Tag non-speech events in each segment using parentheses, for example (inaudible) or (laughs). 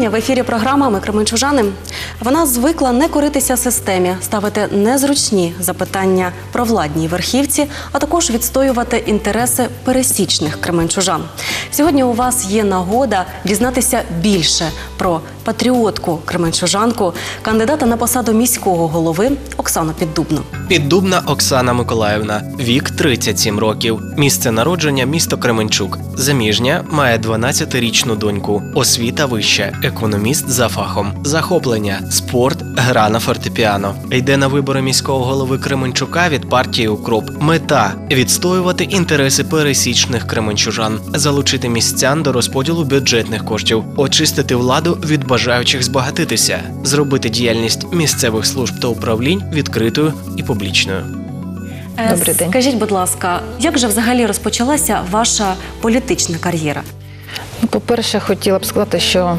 вітання в ефірі програма Ми Кременчужани. Вона звикла не коритися системі, ставити незручні запитання про владній верхівці, а також відстоювати інтереси пересічних кременчужан. Сьогодні у вас є нагода дізнатися більше про патріотку кременчужанку, кандидата на посаду міського голови Оксану Піддубну. Піддубна Оксана Миколаївна, вік 37 років, місце народження місто Кременчук. Заміжня має 12-річну доньку, освіта вища, економіст за фахом, захоплення, спорт, гра на фортепіано. Йде на вибори міського голови Кременчука від партії Укроп. Мета відстоювати інтереси пересічних кременчужан, залучити містян до розподілу бюджетних коштів, очистити владу від бажаючих збагатитися, зробити діяльність місцевих служб та управлінь відкритою і публічною. Е, Добрий день. Скажіть, будь ласка, як же взагалі розпочалася ваша політична кар'єра? Ну, по-перше, хотіла б сказати, що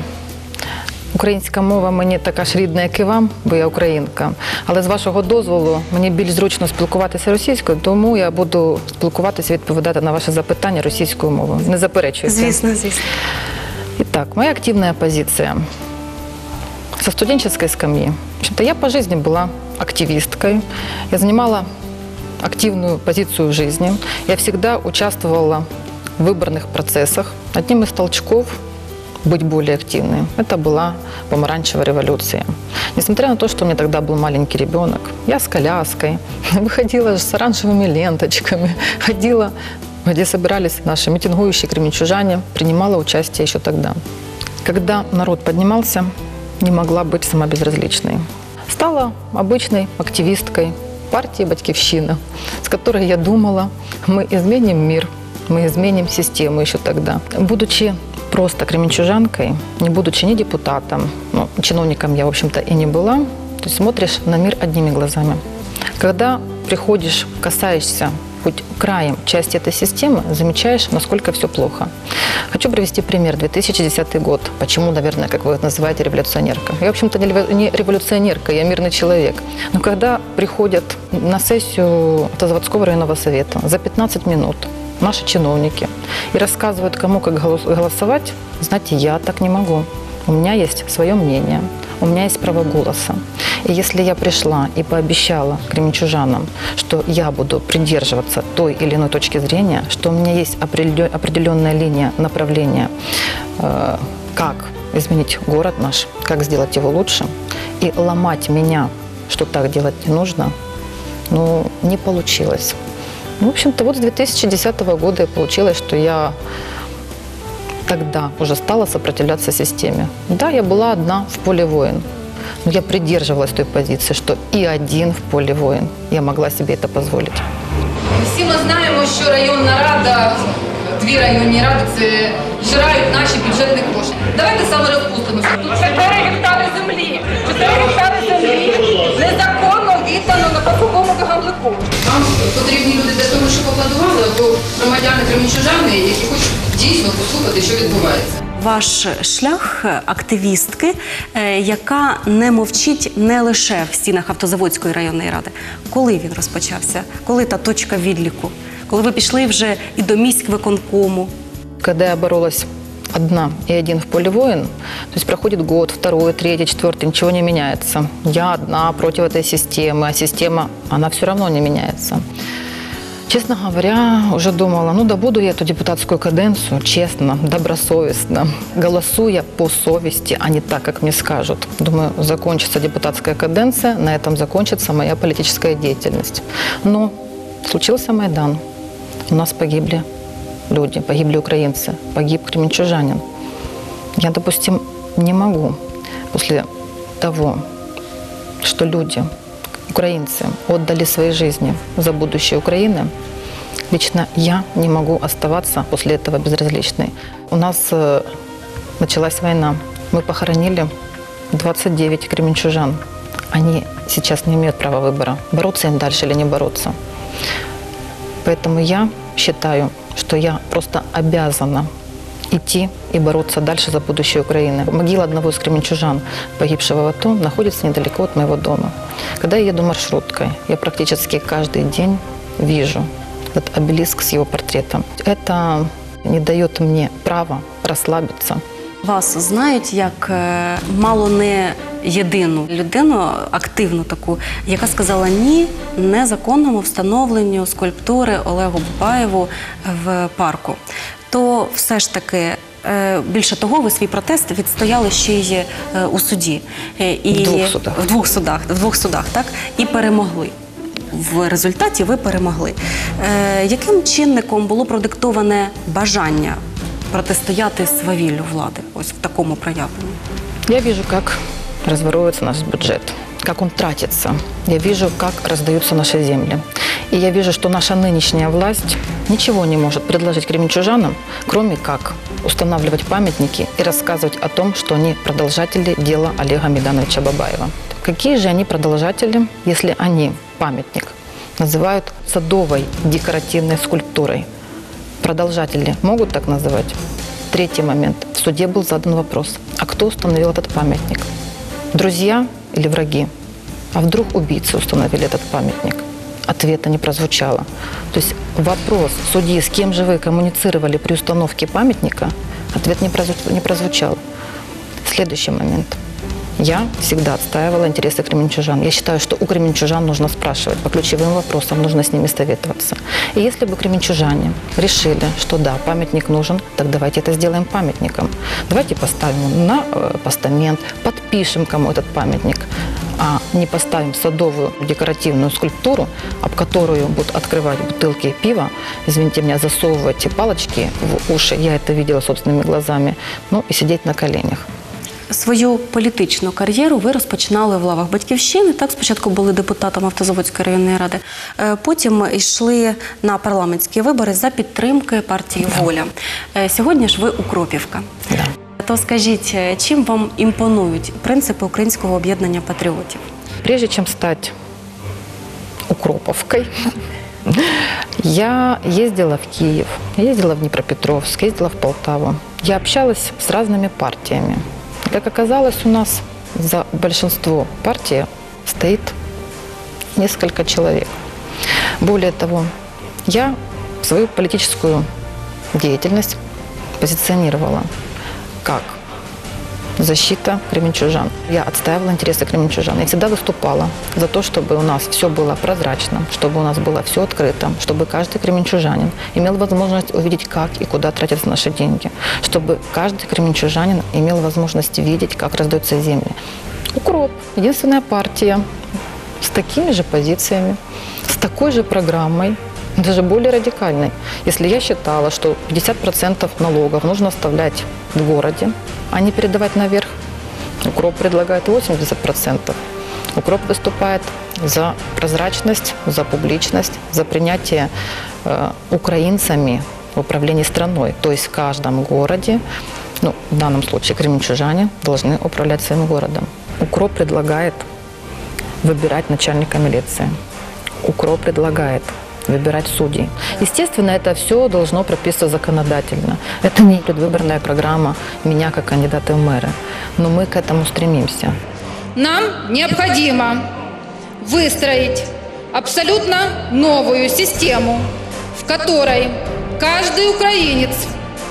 українська мова мені така ж рідна, як і вам, бо я українка. Але з вашого дозволу мені більш зручно спілкуватися російською, тому я буду спілкуватися, відповідати на ваші запитання російською мовою. Не заперечуйте. Звісно, звісно. Итак, моя активная позиция со студенческой скамьи. В общем-то, я по жизни была активисткой. Я занимала активную позицию в жизни. Я всегда участвовала в выборных процессах. Одним из толчков быть более активной. Это была помаранчевая революция. Несмотря на то, что у меня тогда был маленький ребенок, я с коляской, (laughs) выходила с оранжевыми ленточками, (laughs) ходила, где собирались наши митингующие кременчужане, принимала участие еще тогда. Когда народ поднимался, не могла быть сама безразличной. Стала обычной активисткой партии «Батькивщина», с которой я думала, мы изменим мир, мы изменим систему еще тогда. Будучи просто кременчужанкой, не будучи ни депутатом, ну, чиновником я, в общем-то, и не была, то есть смотришь на мир одними глазами. Когда приходишь, касаешься хоть краем части этой системы, замечаешь, насколько все плохо. Хочу привести пример. 2010 год. Почему, наверное, как вы называете, революционерка? Я, в общем-то, не револю- не революционерка, я мирный человек. Но когда приходят на сессию Автозаводского районного совета за 15 минут наши чиновники и рассказывают, кому как голос- голосовать, знаете, я так не могу. У меня есть свое мнение, у меня есть право голоса. И если я пришла и пообещала кременчужанам, что я буду придерживаться той или иной точки зрения, что у меня есть определенная линия направления, э, как изменить город наш, как сделать его лучше, и ломать меня, что так делать не нужно, ну, не получилось. Ну, в общем-то, вот с 2010 года и получилось, что я тогда уже стала сопротивляться системе. Да, я была одна в поле воин, но я придерживалась той позиции, что и один в поле воин. Я могла себе это позволить. Всі ми знаємо, що районна рада, дві районні ради це жирають наші бюджетні кошти. Давайте саме розпустимося. Тут 4 гектари землі. 4 гектари землі незаконно віддано на парковому габлику. Нам потрібні люди для того, щоб аплодували, або громадяни кремічужани, які хочуть дійсно послухати, що відбувається. Ваш шлях е, активістки, е, яка не мовчить не лише в стінах Автозаводської районної ради. Коли він розпочався? Коли та точка відліку? Коли ви пішли вже і до міськвиконкому? Когда я боролась одна и один в поле воин, то есть проходит год, второй, третий, четвертый, ничего не меняется. Я одна против этой системы, а система, она все равно не меняется. Честно говоря, уже думала, ну добуду я эту депутатскую каденцию, честно, добросовестно, голосуя по совести, а не так, как мне скажут. Думаю, закончится депутатская каденция, на этом закончится моя политическая деятельность. Но случился Майдан. У нас погибли люди, погибли украинцы, погиб кременчужанин. Я, допустим, не могу после того, что люди, украинцы, отдали свои жизни за будущее Украины, лично я не могу оставаться после этого безразличной. У нас э, началась война. Мы похоронили 29 кременчужан. Они сейчас не имеют права выбора, бороться им дальше или не бороться. Поэтому я считаю, что я просто обязана идти и бороться дальше за будущее Украины. Могила одного из кременчужан, погибшего в АТО, находится недалеко от моего дома. Когда я еду маршруткой, я практически каждый день вижу этот обелиск с его портретом. Это не дает мне права расслабиться Вас знають як е, мало не єдину людину, активну таку, яка сказала ні незаконному встановленню скульптури Олегу Бабаєву в парку. То все ж таки. е, Більше того, ви свій протест відстояли ще й е, у суді Е, і В двох судах. в двох судах, в двох судах, так і перемогли. В результаті ви перемогли. Е, яким чинником було продиктоване бажання протистояти свавіллю влади? Ось в такому проявленні. Я вижу, как разворовывается наш бюджет, как он тратится. Я вижу, как раздаются наши земли. И я вижу, что наша нынешняя власть ничего не может предложить кременчужанам, кроме как устанавливать памятники и рассказывать о том, что они продолжатели дела Олега Медановича Бабаева. Какие же они продолжатели, если они памятник называют садовой декоративной скульптурой? Продолжатели могут так называть? Третий момент. В суде был задан вопрос, а кто установил этот памятник? Друзья или враги? А вдруг убийцы установили этот памятник? Ответа не прозвучало. То есть вопрос судьи, с кем же вы коммуницировали при установке памятника, ответ не прозву- не прозвучал. Следующий момент. Я всегда отстаивала интересы кременчужан. Я считаю, что у кременчужан нужно спрашивать по ключевым вопросам, нужно с ними советоваться. И если бы кременчужане решили, что да, памятник нужен, так давайте это сделаем памятником. Давайте поставим на э, постамент, подпишем кому этот памятник, а не поставим садовую декоративную скульптуру, об которую будут открывать бутылки пива, извините меня, засовывать палочки в уши, я это видела собственными глазами, ну и сидеть на коленях. Свою політичну кар'єру ви розпочинали в лавах батьківщини. Так, спочатку були депутатом Автозаводської районної ради, е, потім йшли на парламентські вибори за підтримки партії Воля. Е, Сьогодні ж ви Укропівка. То скажіть, е, чим вам імпонують принципи українського об'єднання патріотів? Прежде чем стать Укроповкой, (laughs) я ездила в Киев, я ездила в Днепропетровск, ездила в Полтаву. Я общалась с разными партиями. Как оказалось, у нас за большинство партий стоит несколько человек. Более того, я свою политическую деятельность позиционировала как защита кременчужан. Я отстаивала интересы кременчужан. Я всегда выступала за то, чтобы у нас все было прозрачно, чтобы у нас было все открыто, чтобы каждый кременчужанин имел возможность увидеть, как и куда тратятся наши деньги, чтобы каждый кременчужанин имел возможность видеть, как раздаются земли. Укроп – единственная партия с такими же позициями, с такой же программой, даже более радикальной. Если я считала, что 50% налогов нужно оставлять в городе, а не передавать наверх, Укроп предлагает 80%. Укроп выступает за прозрачность, за публичность, за принятие э, украинцами в управлении страной. То есть в каждом городе, ну, в данном случае кременчужане, должны управлять своим городом. Укроп предлагает выбирать начальника милиции. УКРО предлагает выбирать судей. Естественно, это все должно прописываться законодательно. Это не предвыборная программа меня как кандидата в мэры. Но мы к этому стремимся. Нам необходимо выстроить абсолютно новую систему, в которой каждый украинец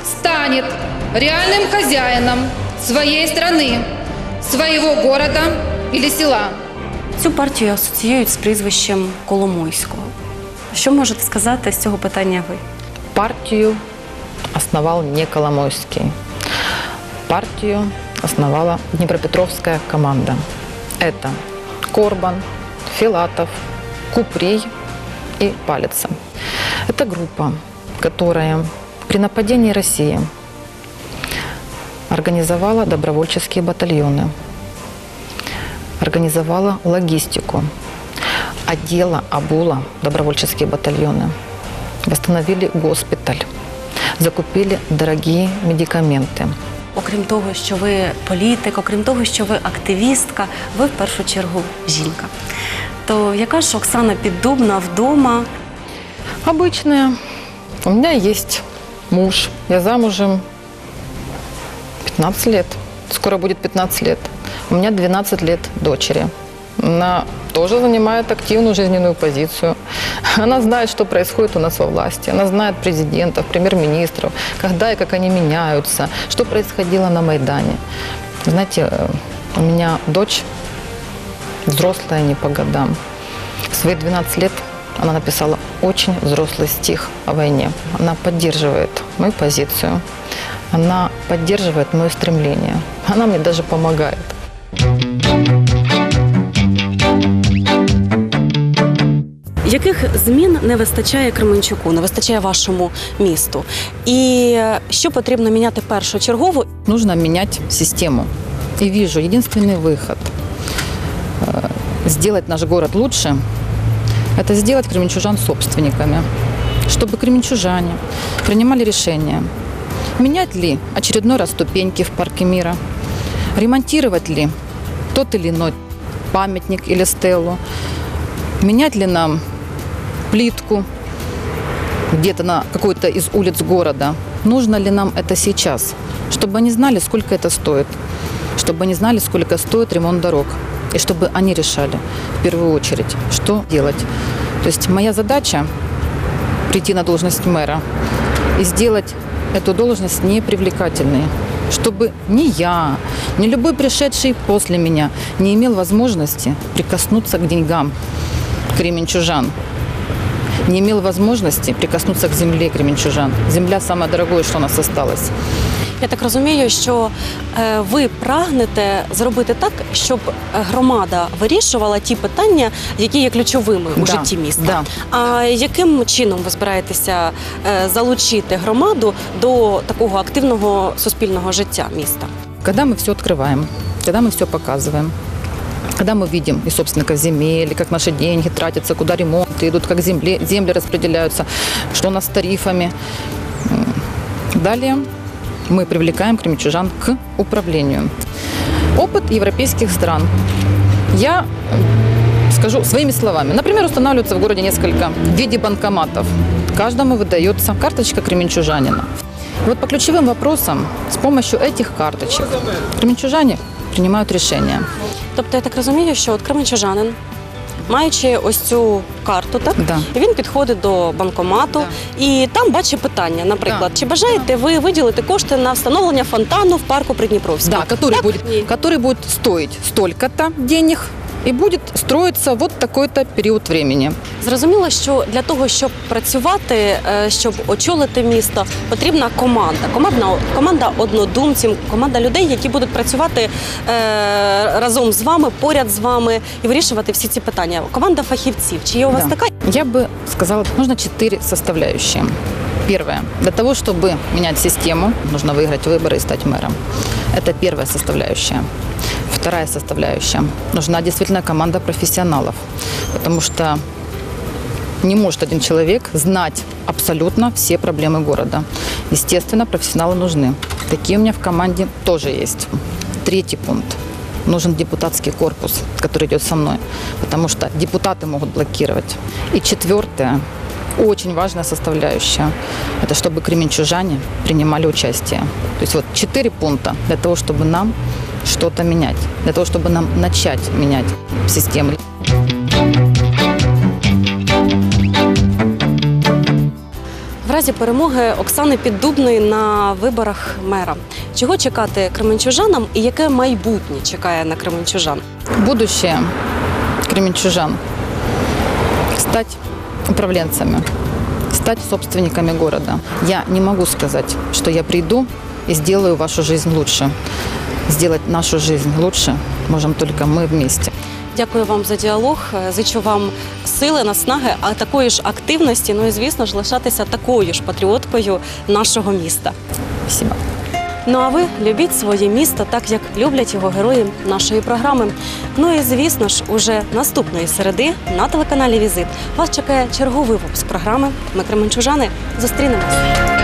станет реальным хозяином своей страны, своего города или села. Цю партію асоціюють з прізвищем Коломойського. Що можете сказати з цього питання ви? Партию основал не Коломойский. Партию основала Днепропетровская команда. Это Корбан, Филатов, Куприй и Палица. Это группа, которая при нападении России организовала добровольческие батальоны, организовала логистику, одела, обула добровольческие батальоны, восстановили госпиталь, закупили дорогие медикаменты. Окрім того, що ви політик, окрім того, що ви активістка, ви в першу чергу жінка. То яка ж Оксана Піддубна вдома? Обычная. У меня есть муж. Я замужем 15 лет. Скоро будет 15 лет. У меня 12 лет дочери. она тоже занимает активную жизненную позицию. Она знает, что происходит у нас во власти. Она знает президентов, премьер-министров, когда и как они меняются, что происходило на Майдане. Знаете, э, у меня дочь взрослая не по годам. В свои 12 лет она написала очень взрослый стих о войне. Она поддерживает мою позицию. Она поддерживает мое стремление. Она мне даже помогает. Яких змін не вистачає Кременчуку, не вистачає вашому місту? І е, що потрібно міняти першочергово? Нужно менять систему. И вижу единственный выход э, сделать наш город лучше – это сделать кременчужан собственниками, чтобы кременчужане принимали решения, менять ли очередной раз ступеньки в парке мира, ремонтировать ли тот или иной памятник или стелу, менять ли нам плитку где-то на какой-то из улиц города. Нужно ли нам это сейчас? Чтобы они знали, сколько это стоит. Чтобы они знали, сколько стоит ремонт дорог. И чтобы они решали в первую очередь, что делать. То есть моя задача прийти на должность мэра и сделать эту должность непривлекательной, чтобы ни я, ни любой пришедший после меня не имел возможности прикоснуться к деньгам кременчужан, не имел возможности прикоснуться к земле кременчужан. Земля самое дорогое, что у нас осталось. Я так розумію, що е, ви прагнете зробити так, щоб громада вирішувала ті питання, які є ключовими у Да, житті міста. да. А яким чином ви збираєтеся е, залучити громаду до такого активного суспільного життя міста? Когда мы все открываем, когда мы все показываем, когда мы видим и собственников земель, и как наши деньги тратятся, куда ремонты идут, как земли, земли распределяются, что у нас с тарифами. Далее мы привлекаем кременчужан к управлению. Опыт европейских стран. Я скажу своими словами. Например, устанавливается в городе несколько виде банкоматов. Каждому выдается карточка кременчужанина. И вот по ключевым вопросам с помощью этих карточек кременчужане принимают решения. Тобто я так розумію, що от кременчужанин, маючи ось цю карту, так Да. він підходить до банкомату і там бачить питання. Наприклад, Да. чи бажаєте ви виділити кошти на встановлення фонтану в парку Придніпровського? Да, который Так? будет, Ні. который будет стоить столько-то денег и будет строиться вот такой-то период времени. Зрозуміло, що для того, щоб працювати, е, щоб очолити місто, потрібна команда. Команда, команда однодумців, команда людей, які будуть працювати е, разом з вами, поряд з вами і вирішувати всі ці питання. Команда фахівців. Чи є у вас Да. така? Я бы сказала, нужно четыре составляющие. Первое. Для того, чтобы менять систему, нужно выиграть выборы и стать мэром. Это первая составляющая. Вторая составляющая. Нужна действительно команда профессионалов. Потому что не может один человек знать абсолютно все проблемы города. Естественно, профессионалы нужны. Такие у меня в команде тоже есть. Третий пункт. Нужен депутатский корпус, который идет со мной, потому что депутаты могут блокировать. И четвертое, очень важная составляющая, это чтобы кременчужане принимали участие. То есть вот четыре пункта для того, чтобы нам что-то менять, для того, чтобы нам начать менять систему. В разі перемоги Оксани Піддубної на виборах мера. Чого чекати кременчужанам і яке майбутнє чекає на кременчужан? будущее кременчужан стать управленцами, стать собственниками города. Я не могу сказать, что я приду и сделаю вашу жизнь лучше. Сделать нашу жизнь лучше можем только мы вместе. Дякую вам за діалог. Зичу вам сили, наснаги, а такої ж активності. Ну і звісно ж лишатися такою ж патріоткою нашого міста. Спасибо. Ну а ви любіть своє місто так, як люблять його герої нашої програми. Ну і звісно ж, уже наступної середи на телеканалі Візит вас чекає черговий випуск програми. Ми Кременчужани. Зустрінемось.